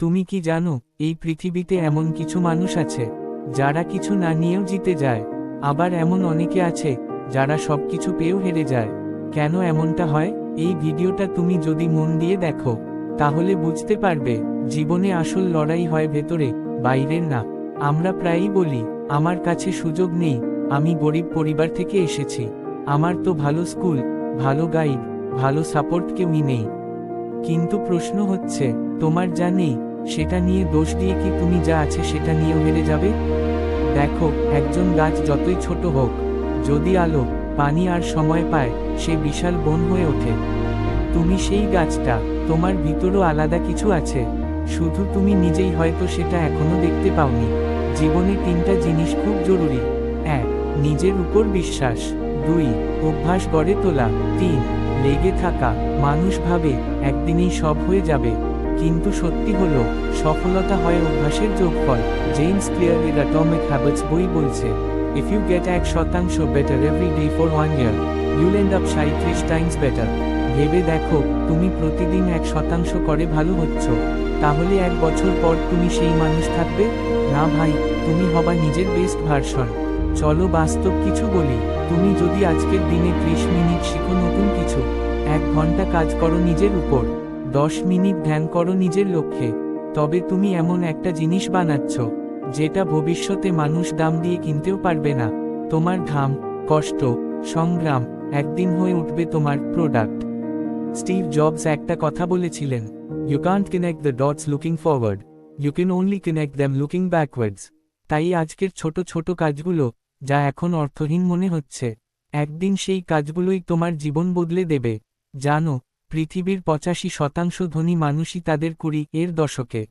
তুমি কি জানো, এই পৃথিবীতে এমন কিছু মানুষ আছে, যারা কিছু না নিয়েও জিতে যায়। আবার এমন অনেকে আছে, যারা সবকিছু পেয়েও হেরে যায়। কেন এমনটা হয়? এই ভিডিওটা তুমি যদি মন দিয়ে দেখো, তাহলে বুঝতে পারবে, জীবনে আসল লড়াই হয় ভেতরে, বাইরের না। আমরা প্রায়ই বলি, আমার কাছে সুযোগ নেই, আমি গরিব পরিবার থেকে এসেছি। আমার তো ভালো স্কুল, ভালো গাইড, ভালো সাপোর্ট কেউই নেই কিন্তু প্রশ্ন হচ্ছে, তোমার যা নেই সেটা নিয়ে দোষ দিয়ে কি তুমি যা আছে সেটা নিয়েও হেরে যাবে? দেখো, একজন গাছ যতই ছোট হোক, যদি আলো, পানি আর সময় পায়, সে বিশাল বন হয়ে ওঠে। তুমি সেই গাছটা, তোমার ভিতরও আলাদা কিছু আছে। শুধু তুমি নিজেই হয়তো সেটা এখনও দেখতে পাওনি। জীবনে তিনটা জিনিস খুব জরুরি। এক, নিজের উপর বিশ্বাস। দুই, অভ্যাস গড়ে তোলা। তিন, লেগে থাকা। মানুষ ভাবে, একদিনেই সব হয়ে যাবে। কিন্তু সত্যি হলো, সফলতা হয় অভ্যাসের যোগফল। জেমস ক্লিয়ার এর অ্যাটমিক হ্যাবিটস বই বলছে ইফ ইউ গেট এক শতাংশ better every day for one year you'll end up সাঁত্রিশ টাইমস বেটার ভেবে দেখো, তুমি প্রতিদিন এক শতাংশ করে ভালো হচ্ছ। তাহলে এক বছর পর তুমি সেই মানুষ থাকবে? না ভাই, তুমি হবা নিজের বেস্ট ভার্সন চলো বাস্তব কিছু বলি, তুমি যদি আজকের দিনে ত্রিশ মিনিট শিখো নতুন কিছু, এক ঘণ্টা কাজ করো নিজের উপর। দশ মিনিট ধ্যান করো নিজের লক্ষ্যে। তবে তুমি এমন একটা জিনিস বানাচ্ছ, যেটা ভবিষ্যতে মানুষ দাম দিয়ে কিনতেও পারবে না। তোমার ঘাম, কষ্ট, সংগ্রাম একদিন হয়ে উঠবে তোমার প্রোডাক্ট স্টিভ জবস একটা কথা বলেছিলেন you can't connect the dots looking forward you can only connect them looking backwards তাই আজকের ছোট ছোট কাজগুলো, যা এখন অর্থহীন মনে হচ্ছে, একদিন সেই কাজগুলোই তোমার জীবন বদলে দেবে। জানো পৃথিবীর পঁচাশি শতাংশ ধনী মানুষই তাদের কুড়ি এর দশকে